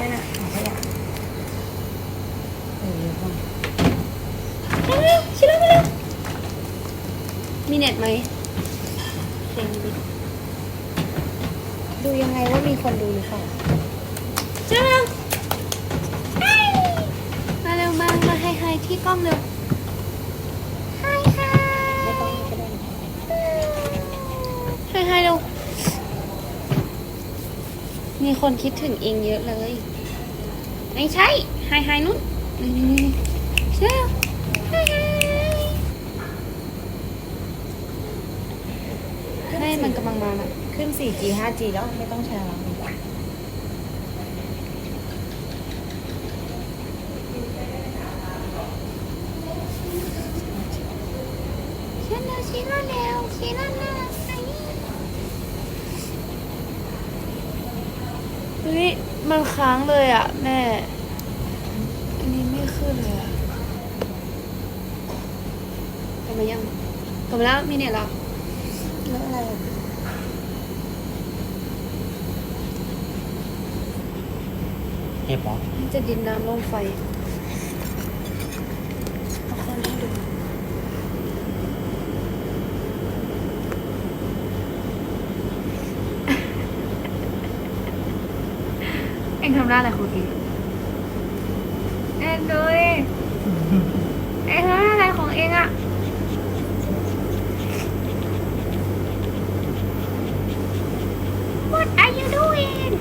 นั่นน่ะถังขยะเออเยอะมากเร็วๆชิลล์ไปเร็วมีเน็ตไหมเซ็งดิดูยังไงว่ามีคนดูหรือเปล่าชิลล์เร็วเอ้ยมาเร็วมา มาให้ให้ที่กล้องเร็วไฮไฮ ไม่ต้องก็ได้ ไฮไฮเร็ว มีคนคิดถึงเองเยอะเลย ไม่ใช่ไฮไฮนุ่นนี่นี่นี่เร็วไฮไฮไม่มันกำลังมาน่ะ ขึ้น 4G 5G แล้วไม่ต้องแชร์แล้วชิลล์ชิลล์เร็วชิลล์เร็ว ฮ้ยมันค้างเลยอะ แม่ อันนี้ไม่ขึ้นเลยอะกลับมายังกลับมาแล้วมีเน็ตเหรอแล้วอะไรอะเห็บเหรอจะดินน้ำลมไฟเอาคนให้ดู เอ็งทำหน้าอะไรครูกีเอ็งดูดิเอ็งทำหน้าอะไรของเอ็งอะ What are you doing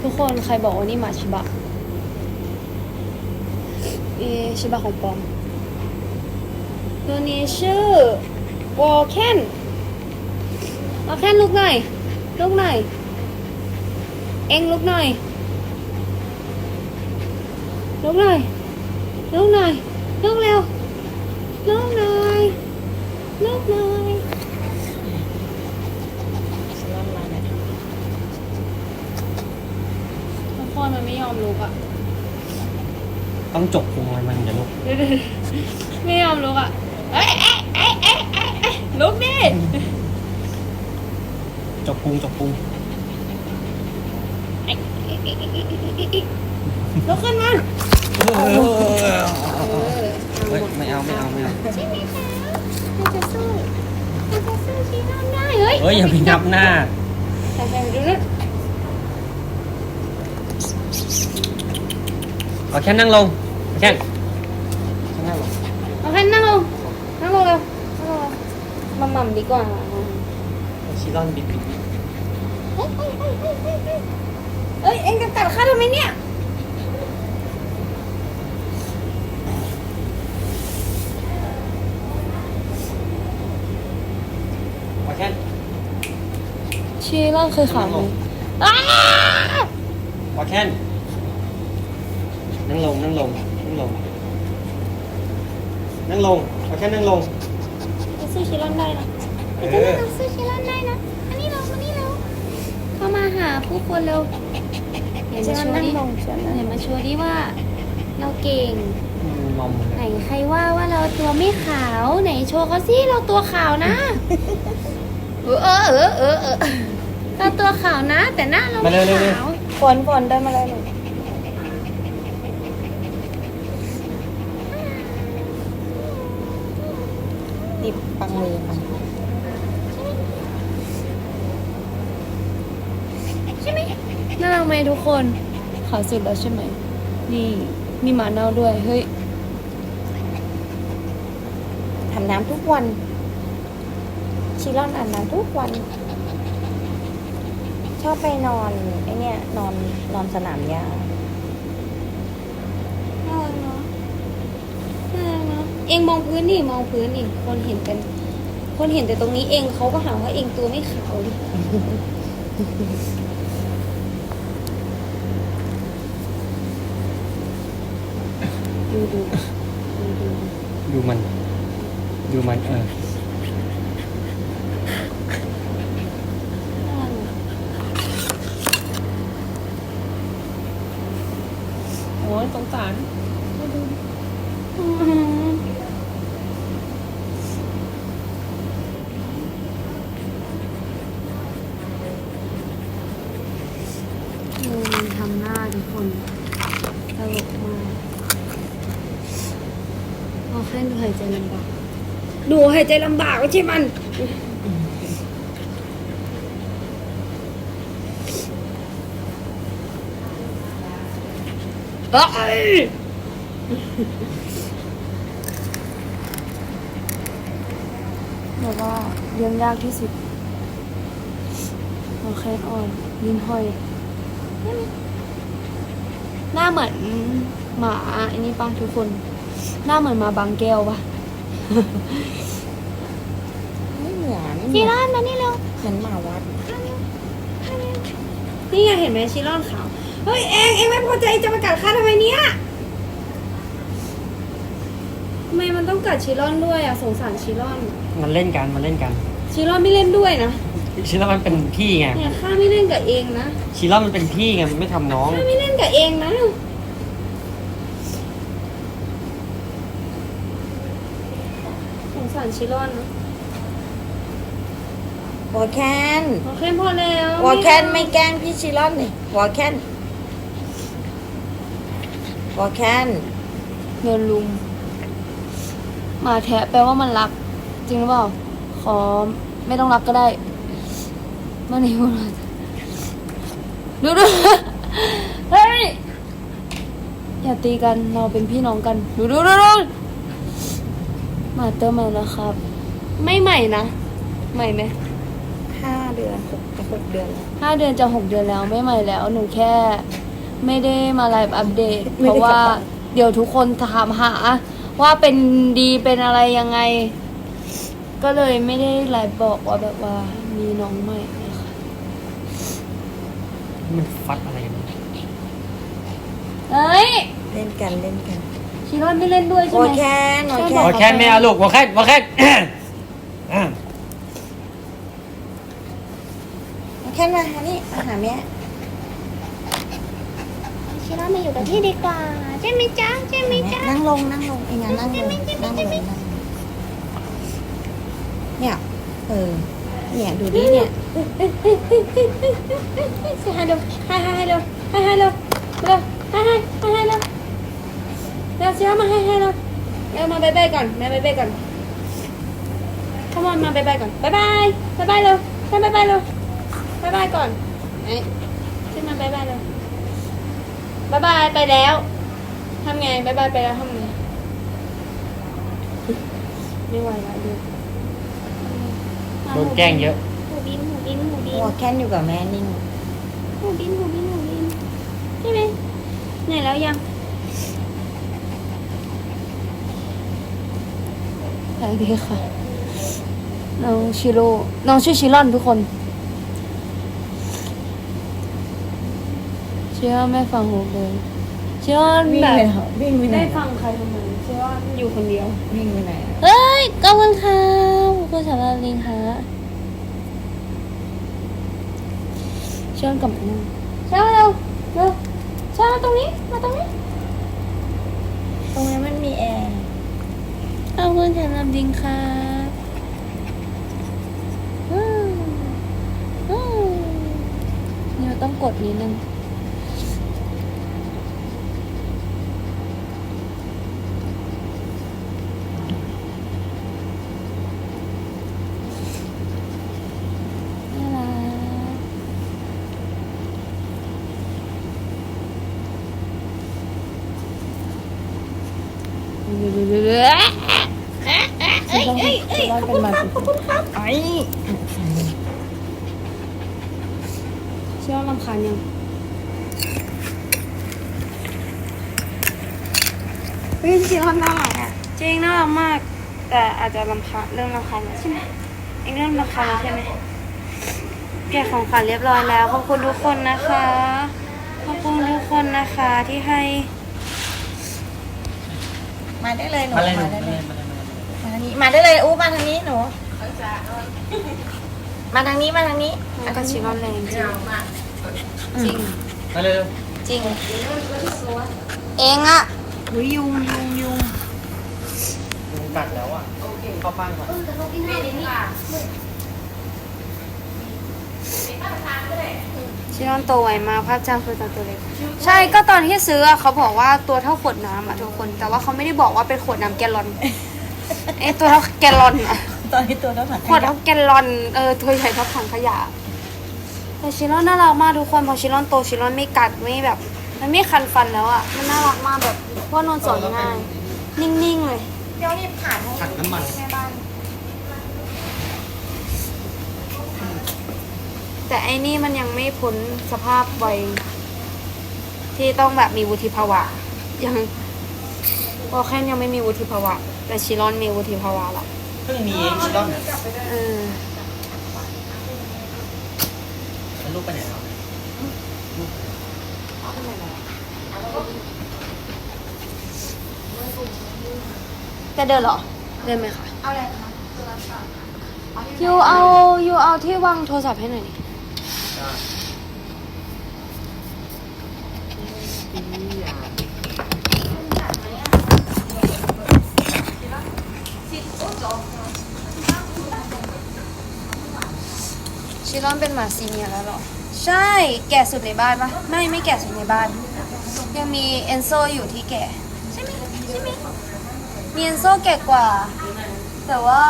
ทุกคนใครบอกว่านี่หมาชิบะอะชิบะของปอมตัวนี้ชื่อวอลเคน วอลเคนลุกหน่อย ลุกหน่อย เอ็งลุกหน่อย ลุกหน่อย ลุกหน่อย ลุกเร็ว ลุกหน่อย ลุกหน่อยฉันรอนมาเนี่ยทุกคนมันไม่ยอมลุกอะ ต้องจกพุงมันมันจะลุก ไม่ยอมลุกอะ เอ้ยเอ้ยเอ้ยเอ้ยเอ้ยเอ้ยลุกดิจก พุงจกพุงลุกขึ้นมาเออเฮ้ยไม่เอาไม่เอาไม่เอาใช่ไหมคะมันจะสู้มันจะสู้ชีนอนได้เฮ้ยเฮ้ยอย่าไปงับหน้าใส่ใส่ดูนะเอาแค่นั่งลงแค่แค่นั่งลงเอาแค่นั่งลงนั่งลงเร็วนั่งลงเร็วมาหม่ำดีกว่าชิลอนบิดบิด เฮ้ยเฮ้ยเฮ้ยเฮ้ยเฮ้ยเฮ้ยเอ้ยเอ็งจะกัดข้าทำไมเนี่ยเอาแค่ชีร่างเคยขาไหมอ้าเอาแค่นั่งลงนั่งลงนั่งลงนั่งลงเอาแค่นั่งลงจะสู้ชีร่างได้นะเอจะอเล่นกับสู้ชีร่าง มาหาผู้คนเร็วเห็นฉัมานโชว์นั่งดิลงฉันนั่งเห็นมาโชว์ดิว่า เราเก่ง มอมไหนใครว่าว่าเราตัวไม่ขาว ไหนโชว์เขาสิเราตัวขาวนะ เออเออเออเออเออเราตัวขาวนะ แต่หน้าเราไม่ขาวฝนฝนเดินมาเลยหนูดิบปังมือค่ะ มทุกคน ขาวสุดแล้วใช่ไหม นี่ มีหมาเน่าด้วย เฮ้ยทำน้ำทุกวัน ชิลอนอาบน้ำทุกวัน ชอบไปนอนไอเนี่ยนอนนอนสนามหญ้าน่ารักเนาะน่ารักเนาะเองมองพื้นนี่มองพื้นนี่คนเห็นกัน คนเห็นแต่ตรงนี้เองเขาก็หาว่าเองตัวไม่ขาวดิ ดูดูดูมัน ดูมันเออายใจลำบากไม่ใช่มัน เอ้ยแบบว่าเลี้ยงยากที่สุดโอเคอ่อนลิ้นห้อย หน้าเหมือนหมาอันนี้ป้าทุกคน หน้าเหมือนหมาบางแก้วปะ ชีรอนมานี่เร็วเหมือนหมาวัด นี่ไงเห็นไหมชีรอนขาวเฮ้ยเองเองไม่พอใจจะมากัดข้าทำไมเนี่ยทำไมมันต้องกัดชีรอนด้วยอะสงสารชีรอนมันเล่นกันมันเล่นกัน ชีรอนไม่เล่นด้วยนะชิล่ามันเป็นพี่ไงเนี่ยข้าไม่เล่นกับเองนะชิล่ามันเป็นพี่ไงมันไม่ทำน้องข้าไม่เล่นกับเองนะสงสารชีรอนนะ วอลแคนโอเคพอแล้ววอลแคนไม่แกล้งพี่ชิลอนนี่วอลแคนวอลแคนเงินลุงหมาแทะแปลว่ามันรัก จริงหรือเปล่า ขอไม่ต้องรักก็ได้มันนี่พูดอะไรดูดูเฮ้ยอย่าตีกันเราเป็นพี่น้องกัน ดูดูดูดูหมาเติมใหม่แล้วครับ ไม่ใหม่นะ ใหม่ไหมห้า เดือนหกจะหกเดือนแล้วห้าเดือนจะหกเดือนแล้วไม่ใหม่แล้ว หนูแค่ไม่ได้มาไลฟ์อัปเดตไม่เพได้ ราะว่ากลับบ้านเดี๋ยวทุกคนถามหา ว่าเป็นดีเป็นอะไรยังไง ก็เลยไม่ได้ไลฟ์บอกว่าแบบว่ามีน้องใหม่นะคะมันฟัดอะไรกันเนี่ยเอ้ยเล่นกันเล่นกันชิรอนไม่เล่นด้วยใช่วอไหลมแคนวอลแคใช่วอนแคนไม่เอาลูกวอแคนวอแคนอะ แค่นั้นมานี่อาหารแม่ชิล่ามาอยู่กับพี่ดีกว่าใช่ไหมจ๊ะใช่ไหมจ๊ะนั่งลงนั่งลงไอ้งานนั่งลงนั่งลงเนี่ยเออเนี่ยดูดิเนี่ยฮัลโหลฮัลโหลฮัลโหลฮัลโหลฮัลโหลฮัลโหลฮัลโหลเราเชื่อมาฮัลโหลเรามาบายบายก่อนมาบายบายก่อนขมอนมาบายบายก่อนบายบายบายบายเลยบายบายเลย บายบายก่อนไอ้ใช่มาบายบายเร็วบายบายไปแล้วทำไงบายบายไปแล้วทำไงไม่ไหวแล้วดูโดนแกล้งเยอะหูบินหูบินหูบินวอลแคนอยู่กับแม่นิ่งหูบินหูบินหูบินใช่ไหมไหนแล้วยังสวัสดีค่ะ น้องชิโร่ น้องชื่อชิรอนทุกคน ชิรอนไม่ฟังหูเลยชิรอนวิ่งแบไปบเหรอวิ่งไปไหนได้ฟังใครทำไมชิรอนอยู่คนเดียว วิ่งไปไหนอะเฮ้ยขอบคุณค่ะขอบคุณสำหรับลิงค่ะเชิญกลับมานั่งเชิญมาเร็วเร็วเชิญมาตรงนี้มาตรงนี้ตรงนี้นมันมีแอร์ขอบคุณสำหรับลิงค่ะอืมอืมนี่เราต้องกดนิดนึงน่ารัก เอ้ยเอ้ยเอ้ยขอบ คุณครับขอบคุณครับไอ้เชื่อว่าลำคาญยังเฮ้ยชิรอนน่ารักอะจริงน่ารักมาก แต่อาจจะลำคาญเริ่มลำคาญแล้วใช่ไหมเองเริ่มลำคาญแล้วใช่ไหมแกะของขวัญเรียบร้อยแล้วขอบคุณทุกคนนะคะขอบคุณทุกคนนะคะที่ให้ มาได้เลยหนูมาเลยหนูมาได้มาเลเลย นี้มาได้เลยอู้มาทางนี้หนูมาทางนี้มาทางนี้มันก็ชิรอนแรงจริงจริงมาเลยเร็วจริง เองอะหุยยุงยุงยุงยุงกัดแล้วอะเข้าบ้านก่อนชชิลอนโตไวมากภาพจำคือตอนตัวเล็กใช่ก็ตอนที่ซื้ออะเขาบอกว่าตัวเท่าขวดน้ำอะทุกคน แต่ว่าเขาไม่ได้บอกว่าเป็นขวดน้ำแกลลอน เอ้ตัวเท่าแกลลอนอะตอนนี้ตัวเท่าถังขวดเท่าแกลลอนเออตัวใหญ่เท่าถังขยะแต่ชิลอนน่ารักมากทุกคนพอชิลอนโตชิลอนไม่กัดไม่แบบ มันไม่คันฟันแล้วอะมันน่ารักมากแบบเพราะว่านอนสอนง่ายนิ่งๆเลยเดี๋ยวนี่ผ่านให้ถังน้ำมันแม่บ้านแต่ไอ้นี่มันยังไม่พ้นสภาพวัยที่ต้องแบบมีวุฒิภาวะยังพอแค่ยังไม่มีวุฒิภาวะ แต่ชิลอนมีวุฒิภาวะละเพิ่งมีเองชิลอนเนี่ยเออแล้วลูกไปไหนแล้วจะเดินเหรอ เดินไหมคะเอาอะไรคะยูเอายูเอาที่วางโทรศัพท์ให้หน่อยดิชิ ลอนเป็นหมาซีเนียแล้วหรอ ใช่ แก่สุดในบ้านปะไม่ไม่แก่สุดในบ้าน ยังมีเอนโซอยู่ที่แก่ ใช่ไหมใช่ไหมมีเอนโซแก่กว่า แต่ว่า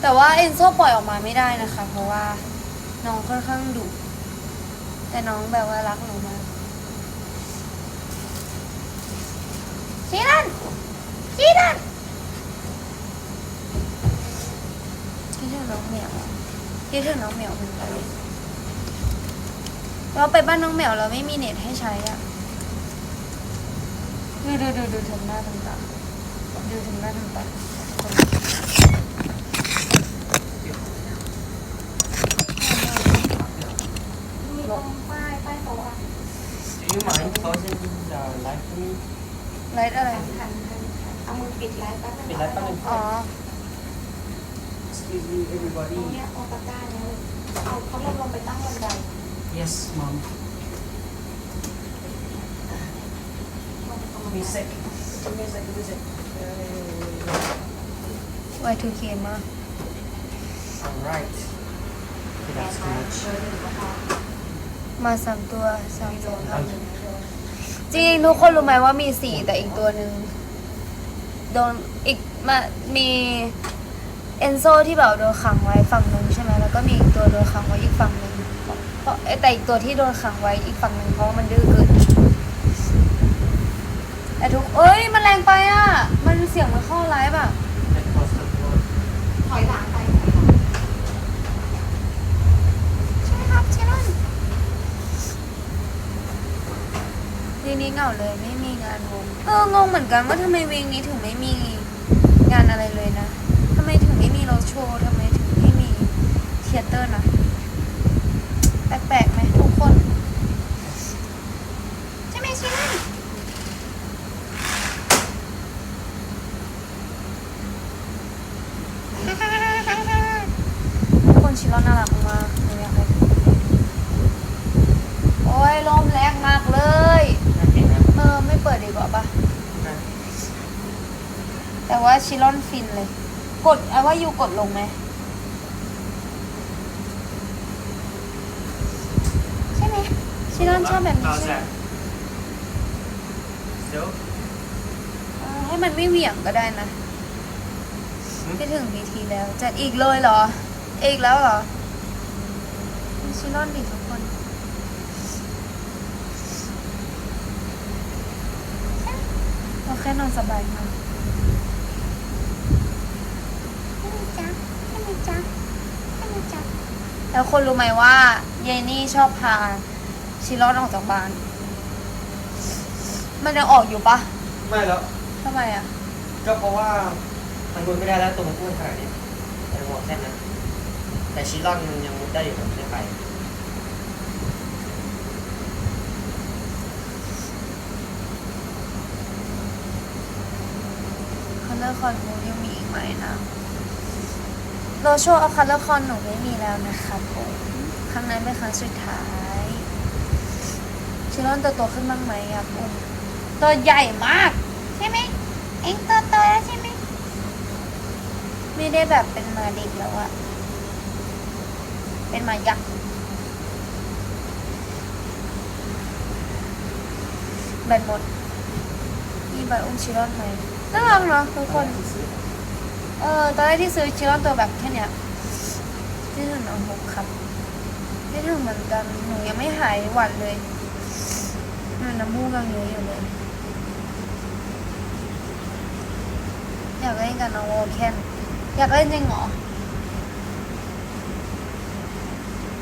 แต่ว่าเอนโซปล่อยออกมาไม่ได้นะคะ เพราะว่าน้องค่อนข้างดุแต่น้องแบบว่ารักหนูมากชีนันชีนันคิดถึง น้องเหมียวคิดถึงน้องเหมียวเหมือนกันเราไปบ้านน้องเหมียวเราไม่มีเน็ตให้ใช้อะดูดูดูดูถึงหน้าถึงตาดูถึงหน้าถึงตาป้ายป้ายโต๊ะอะ Do you mind closing the light for me ไลท์อะไรหันหันหันเอามือปิดไลฟ์แป๊บนึงปิดไลฟ์แป๊บนึง อ๋อ Excuse me ตรง everybody เนี้ยเอาตะกร้าเนี้ยเลยเอาเขาลงลงไปตั้งบันได Yes mom Music Music Music Y2K มาก Alright That's too much มาสามตัวสามตัวครับจริงๆทุกคนรู้ไหมว่ามีสี่แต่อีกตัวหนึ่งโดนอีกมามี เอนโซที่แบบโดนขังไว้ฝั่งหนึ่งใช่ไหมแล้วก็มีอีกตัวโดนขังไว้อีกฝั่งหนึ่งเพราะแต่อีกตัวที่โดนขังไว้อีกฝั่งหนึ่งเพราะมันดื้อเกินแต่ทุกเอ้ยมันแรงไปอะ มันเสียงมันเข้าไลฟ์อะถอยหลังไปใช่ไหมครับเชนนวีนี้เหงาเลยไม่มีงานวงเอองงเหมือนกันว่าทำไมวีนี้ถึงไม่มีงานอะไรเลยนะ โราโชว์ทำไมถึงไม่มีเทยเตอร์นะแปลกๆไหมทุกคน ใช่ไหมชิลันทุกคนชิลอนน่ารักมากหนูอยากให้ทุกคนโอ้ยลมแรงมากเลย น่าเก่งนะ เออไม่เปิดดีกว่าปะแต่ว่าชิลอนฟินเลย กดเอา ว่ายูกดลงไหมใช่ไหมชิลอนชอบแบบนี้ How's ใช่ไหม that? Still? เออให้มันไม่เหวี่ยงก็ได้นะหืมคิดถึงบีทีแล้ว จัดอีกเลยเหรอ อีกแล้วเหรอดูชิลอนดิทุกคน เราแค่นอนสบายมาก ให้มันจ้า ให้มันจ้าให้มันจ้าแล้วคนรู้ไหมว่า เยนี่ชอบพาชิลอนออกจากบ้าน มันยังออกอยู่ปะไม่แล้ว ทำไมอะ ก็เพราะว่ามันมุดไม่ได้แล้วตัวมันอ้วนขนาดนี้แต่หัวแค่นั้นแต่ชิลอนมันยังมุดได้อยู่ผมไม่ได้ไปคัลเลอร์คอนมูยังมีอีกไหมนะ โลโชว์อคาร์คอนหนูไม่มีแล้วนะคะผมครั้งนั้นเป็นครั้งสุดท้ายชิลอนตัวโตขึ้นบ้างไหมอะกอุ้มตัวใหญ่มาก ใช่ไหมเอ็งตัวโตแล้วใช่ไหมไม่ได้แบบเป็นมาเด็กแล้วอะเป็นมายักษ์แบนหมดมีใบอุ้มชิลอนไหมน่ารักเนาะทุกคน เออตอนแรกที่ซื้อชิรอนตัวแบบแค่เนี้ยที่ถึงเอาหกครับที่ถึงเหมือนกันหนูยังไม่หายหวัดเลยหนูน้ำมูกยังเยอะอยู่เลย อยากเล่นกับน้องโวแคนอยากเล่นจริงเหรอ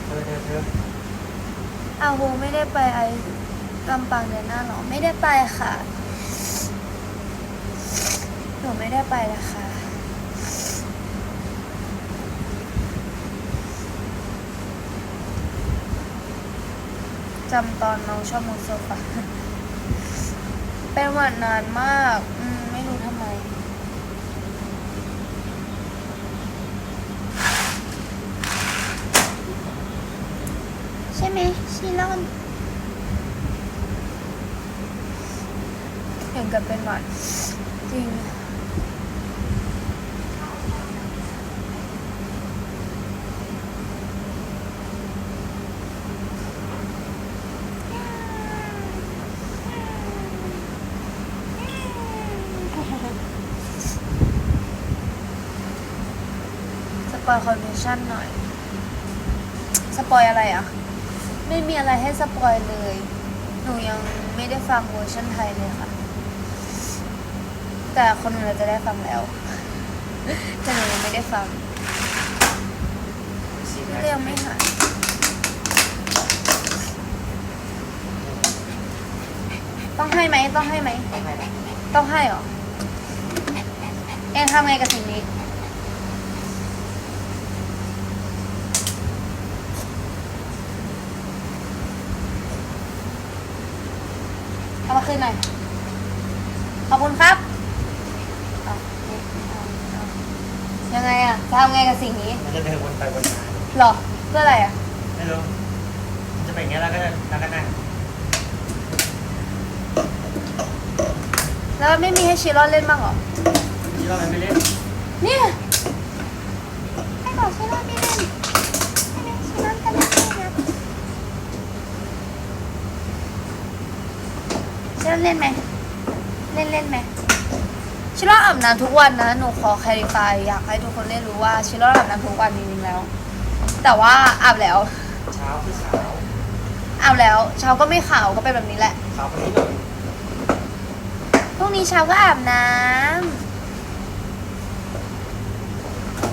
เธอเธอเธออาโวไม่ได้ไปไอ้ลำปางเดือนหน้าเหรอ ไม่ได้ไปค่ะ หนูไม่ได้ไปนะคะ จำตอนน้องชอบมุดโซฟาเป็นหวัดนานมากอืมไม่รู้ทำไม ใช่ไหมชิลอนเห็นกับเป็นหวัดจริง สป อยคอนเวชั่นหน่อย สปอยอะไรอะ ไม่มีอะไรให้สปอยเลย หนูยังไม่ได้ฟังเวอร์ชันไทยเลยค่ะ แต่คนอื่นเราจะได้ฟังแล้ว แต่หนูยังไม่ได้ฟังสีก็ยังไม่หายต้องให้ไหมต้องให้ไหม ต้องให้ต้องให้เหรอ เองทำไงกับสิ่งนี้ เอามาคืนหน่อย ขอบคุณครับเอาเอาเอายังไงอะจะทำไงกับสิ่งนี้มันจะเดินวนไปวนมาหรอ เพื่ออะไรอะไม่รู้มันจะเป็นอย่างเงี้ยแล้วก็แล้วก็นั่งแล้วไม่มีให้ชิรอนเล่นบ้างเหรอที่เราไม่เล่นเนี่ยให้บอกชิรอนไม่เล่นให้เล่นชิรอนก็เล่นได้นะชิรอน เล่นไหมเล่นเล่นไหมชิรอนอาบน้ำทุกวันนะหนูขอแคลิฟายอยากให้ทุกคนได้รู้ว่าชิรอนอาบน้ำทุกวันจริงๆแล้ว แต่ว่าอาบแล้วเช้าคือขาวอาบแล้วเช้าก็ไม่ขาวก็เป็นแบบนี้แหละขาวคนนี้หน่อยพรุ่งนี้เช้าก็อาบน้ำ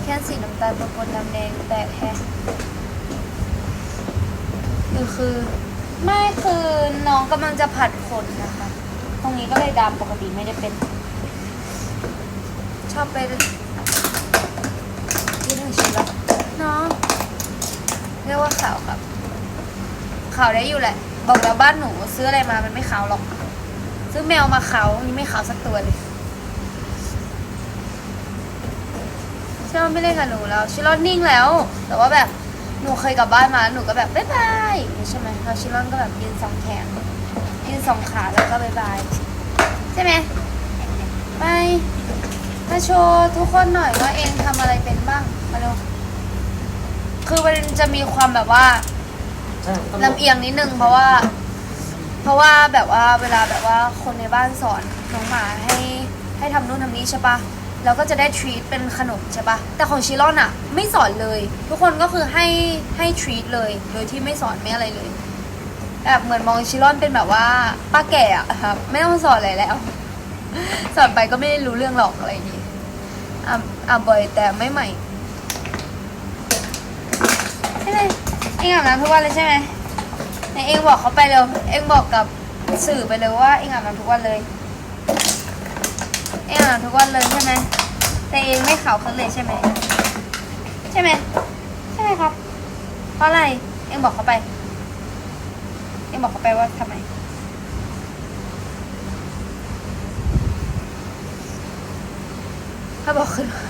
แค่สีน้ำตาลปนๆน้ำแดงแปลกแฮะหรือคือ ไม่คือน้องกำลังจะผัดขนนะคะ ตรงนี้ก็เลยดำปกติไม่ได้เป็น ชอบไปที่หนึ่งชิ้นแล้วน้องเรียกว่าขาวครับขาวได้อยู่แหละ บอกแล้วบ้านหนูซื้ออะไรมามันไม่ขาวหรอก ซื้อแมวมาขาวยังไม่ขาวสักตัวเลยชิลอนไม่เล่นกับหนูแล้วชิลอนนิ่งแล้ว แต่ว่าแบบหนูเคยกลับบ้านมาแล้วหนูก็แบบบ๊ายบายอย่างนี้ใช่ไหมแล้วชิลอนก็แบบยืนสองแขน ยืนสองขาแล้วก็บ๊ายบาย ใช่ไหมไปมาโชว์ทุกคนหน่อยว่าเองทำอะไรเป็นบ้างมาเร็วคือมันจะมีความแบบว่าใช่ต้องลำเอียงนิดนึงเพราะว่า เพราะว่าแบบว่าเวลาแบบว่าคนในบ้านสอนน้องหมาให้ให้ทำนู่นทำนี้ใช่ปะแล้วก็จะได้ทรีตเป็นขนมใช่ปะแต่ของชิลอนอะไม่สอนเลย ทุกคนก็คือให้ให้ทรีตเลย โดยที่ไม่สอนไม่อะไรเลย แบบเหมือนมองชิลอนเป็นแบบว่าป้าแก่อะครับ ไม่ต้องสอนอะไรแล้ว สอนไปก็ไม่ได้รู้เรื่องหรอกอะไรนี้อะอะบ่อยแต่ไม่ใหม่ใช่ไหมเองอาบน้ำทุกวันเลยใช่ไหมไหนเองบอกเขาไปเร็วเองบอกกับสื่อไปเลยว่าเองอาบน้ำทุกวันเลย เองอาบน้ำทุกวันเลยใช่ไหมแต่เองไม่ขาวขึ้นเลยใช่ไหมใช่ไหมใช่ไหมครับ เพราะอะไรเองบอกเขาไป บอกเขาไปว่าทำไมเขาบอกขึ้นมา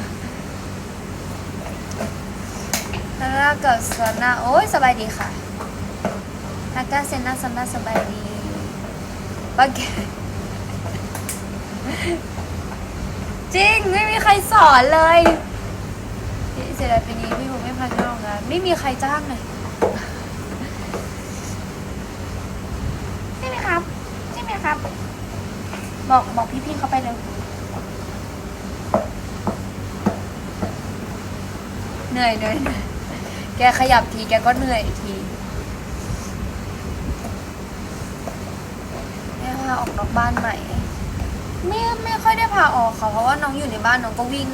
แล้วก็สนาโอ้ยสบายดีค่ะอากาเซนนาซันาสบายดีปาแกจริง ไม่มีใครสอนเลยพี่เสียดายปีนี้พี่ผมไม่พาเข้าโรงงานไม่มีใครจ้างเลยใช่ไหมครับ ใช่ไหมครับ ครับ บอกบอกพี่ๆเขาไปเร็วเหนื่อยเหนื่อยเหนื่อยแกขยับทีแกก็เหนื่อยทีแม่พาออกนอกบ้านใหม่ไม่ไม่ค่อยได้พาออกค่ะเพราะว่าน้องอยู่ในบ้านน้องก็วิ่ง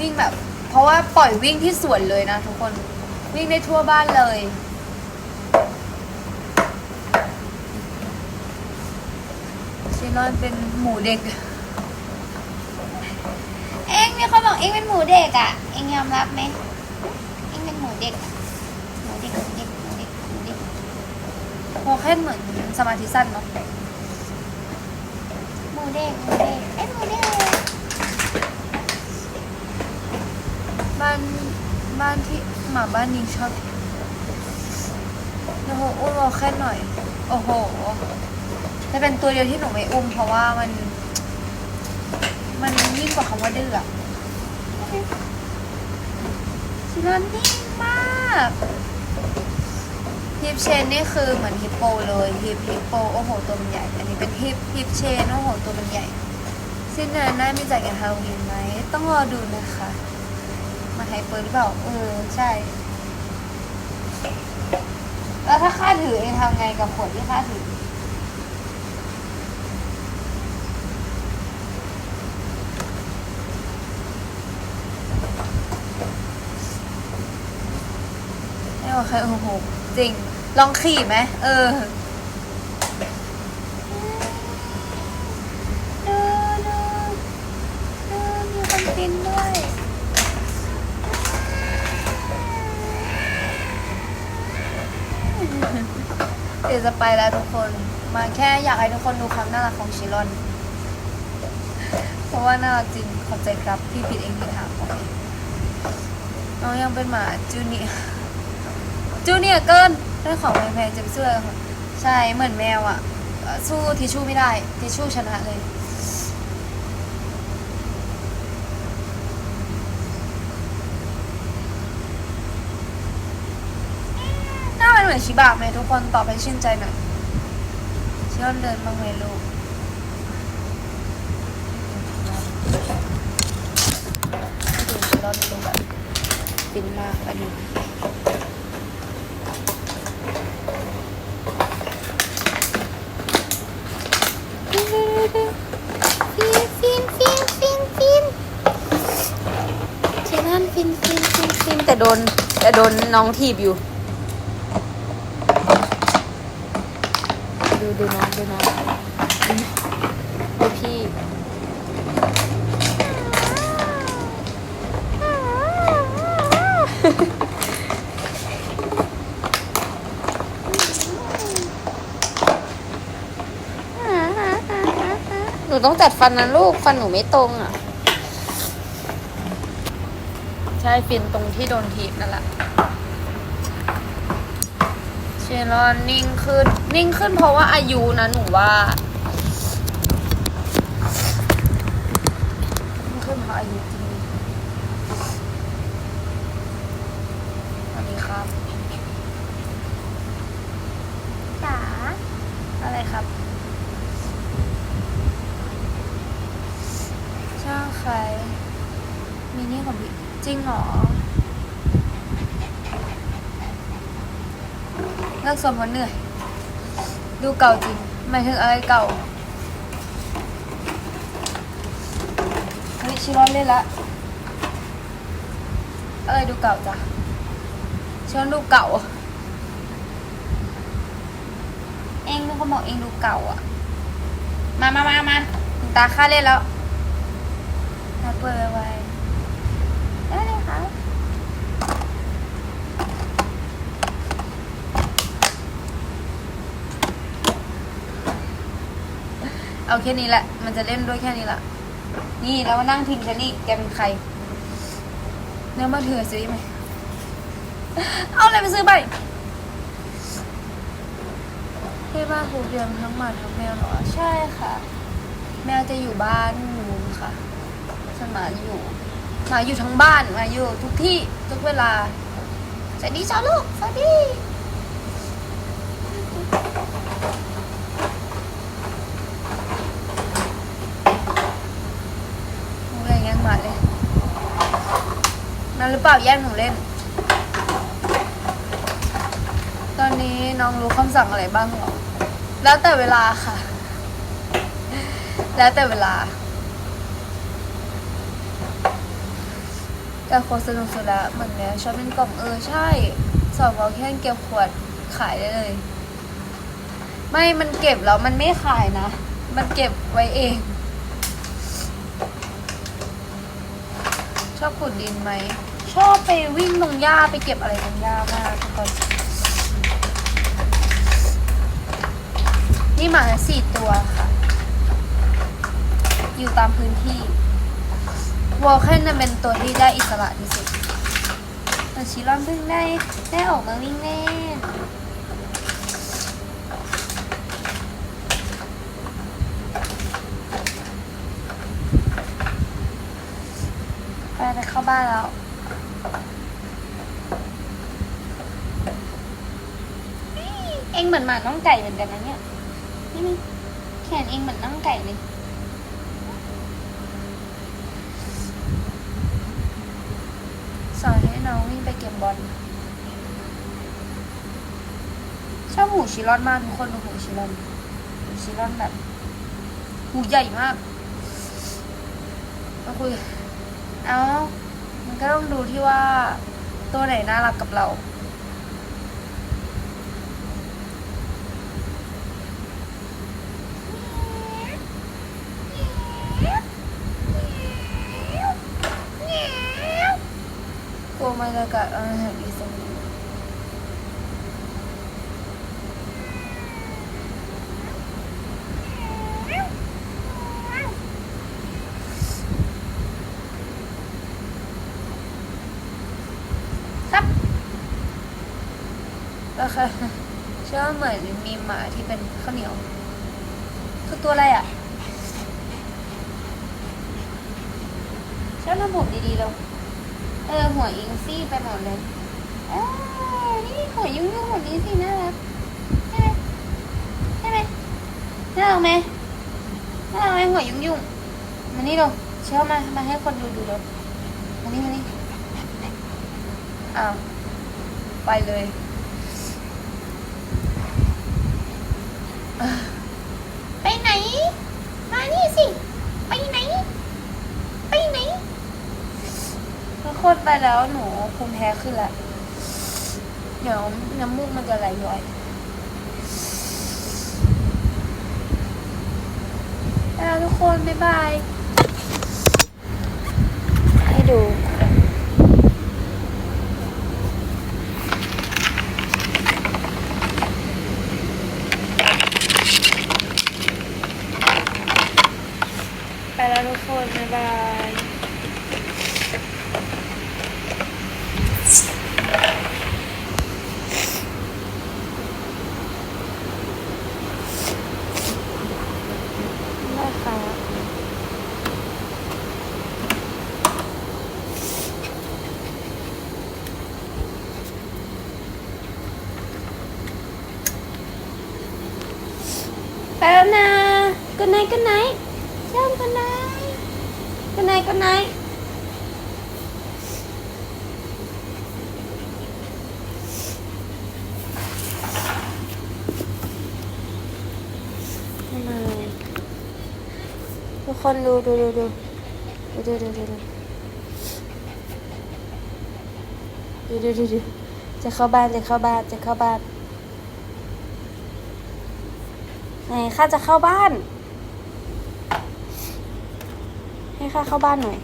วิ่งแบบ เพราะว่าปล่อยวิ่งที่สวนเลยนะทุกคนวิ่งได้ทั่วบ้านเลย ชิลอนเป็นหมูเด็ก เอ็งมีคนบอกเอ็งเป็นหมูเด็กอะ เอ็งยอมรับไหมเอ็งเป็นหมูเด็กอะหมูเด็กหมูเด็กหมูเด็กหมูเด็กโมแค่เหมือนสมาธิสั้นเนาะ หมูเด็กหมูเด็กเอ้ยหมูเด็กบ้านบ้านที่หมาบ้านนี้ชอบโอ้โหอุ้มเราแค่หน่อย โอ้โห จะเป็นตัวเดียวที่หนูไม่อุ้มเพราะว่ามัน มันยิ่งกว่าคำว่าดื้ออะชิลนนิ่งมากฮิปเชนนี่คือเหมือนฮิปโปเลยฮิปฮิปโปโอ้โหตัวมันใหญ่ อันนี้เป็นฮิปฮิปเชนโอ้โหตัวมันใหญ่สิ้นเดือนหน้ามีจัดงานฮาโลวีนไหมต้องรอดูนะคะมาไฮเปอร์หรือเปล่าเออใช่ แล้วถ้าข้าถือเองทำไงกับขวดที่ข้าถือ โอเคโอ้โหจริง ลองขี่ไหมเออบินด้วยเดี๋ยวจะไปแล้วทุกคน มาแค่อยากให้ทุกคนดูความน่ารักของชิลอน เพราะว่าน่ารักจริง ขอบใจครับ พี่ผิดเองที่ถามโอเคน้องยังเป็นหมาจูเนียร์ จูเนียร์เกินได้ของแพงๆจะไปซื้ออะไรขอใช่เหมือนแมวอะเอ่อสู้ทิชชู่ไม่ได้ ทิชชู่ชนะเลย หน้ามันเหมือนชิบะไหมทุกคนตอบให้ชื่นใจหน่อยชิลอนเดินบ้างไหมลูกดูชิลอนดูแบบฟินมากอันนี้ ฟินฟินฟินฟินฟินเชนนันฟินฟินฟินฟิ นแต่โดนแต่โดนน้องถีบอยู่ ดูดูน้องดูน้องดูพี่หนูต้องจัดฟันนะลูก ฟันหนูไม่ตรงอะ ใช่ฟินตรงที่โดนทีบนั่นแหละเชลอนนิ่งขึ้นนิ่งขึ้นเพราะว่าอายุนะหนูว่า นิ่งขึ้นเพราะอายุจริงสวัสดีครับจ๋าอะไรครับ ช่างใคร มินี่ของพี่จริงเหรอ เลิกสวมเพราะเหนื่อย ดูเก่าจริงหมายถึงอะไรเก่าเฮ้ยชิรอนเล่นละอะไรดูเก่าจ้ะชิรอนดูเก่า เองเป็นคนบอกเองดูเก่าอะ มามามามาถึงตาค่าเล่นแล้วมาเปิดไว้ได้เลยค่ะ เอาแค่นี้แหละ มันจะเล่นด้วยแค่นี้แหละนี่แล้วนั่งพิงฉันนี่แกเป็นใคร เนื้อมาเถื่อซื้อไหมเอาอะไรไปซื้อไปที่บ้านครูเรียงทั้งหมาทั้งแมวเหรอใช่ค่ะ แมวจะอยู่บ้านนูนค่ะส่วนหมาอยู่หมาอยู่ทั้งบ้านหมาอยู่ทุกที่ทุกเวลาสวัสดีเจ้าลูกสวัสดี นั่นหรือเปล่าแย่งหนูเล่น ตอนนี้น้องรู้คำสั่งอะไรบ้างหรอ แล้วแต่เวลาค่ะ แล้วแต่เวลา แต่โคสนุกสุดละเหมือนเนี้ยชอบเล่นกล่องเออใช่ สอบเราแค่เก็บขวดขายได้เลย ไม่ มันเก็บแล้วมันไม่ขายนะ มันเก็บไว้เอง ชอบขุดดินไหม ชอบไปวิ่งตรงหญ้าไปเก็บอะไรตรงหญ้ามากทุกคนนี่หมาสี่ตัวค่ะ อยู่ตามพื้นที่วอลเคนจะเป็นตัวที่ได้อิสระที่สุดแต่ชิลอนเพิ่งได้ได้ออกมาวิ่งเล่นไปจะเข้าบ้านแล้ว เองเหมือนหมาน้องไก่เหมือนกันนะเนี่ยนี่นี่แขนเองเหมือนน้องไก่เลยสอนให้น้องวิ่งไปเก็บบอลชอบหูชิลอนมากทุกคนดูหูชิลอนหูชิลอนแบบหูใหญ่มากมาคุยเอามันก็ต้องดูที่ว่าตัวไหนน่ารักกับเรา my god, God, I don't have these anymore. Okay. เชื่อว่เหมือนมีหมาที่เป็นข้าวเหนียว คือตัวอะไรอะฉันทำผมดีๆแล้ว ออหัวอิงซี่ไปหมดเลยเออนี่หัวยุ่งยุ่งหัวนี้สิน่ารักใช่ไหมใช่ไหมน่ารักไหมน่ารักไหมหัวยุ่งยุ่งมานี่ลงเชื่อมามาให้คนดูดูเลยมานี่มานี่อ้าวไปเลยไปไหน มานี่สิ ไปไหน ไปไหน ทุกคนไปแล้วหนูภูมิแพ้ขึ้นละเดี๋ยวน้ำมูกมันจะไหลย้อยแล้วทุกคน บ๊ายบาย ให้ดู ไปแล้วทุกคน บ๊ายบาย ได้ค่ะไปแล้วนะกุนไนกุนไนเชื่อมกุนไนกุนไนกุนไนกุนไน ทุกคน ดูดูดูดูดูดูดูดูดูดูดูดูจะเข้าบ้านจะเข้าบ้านจะเข้าบ้านไหนข้าจะเข้าบ้าน ให้ข้าเข้าบ้านหน่อย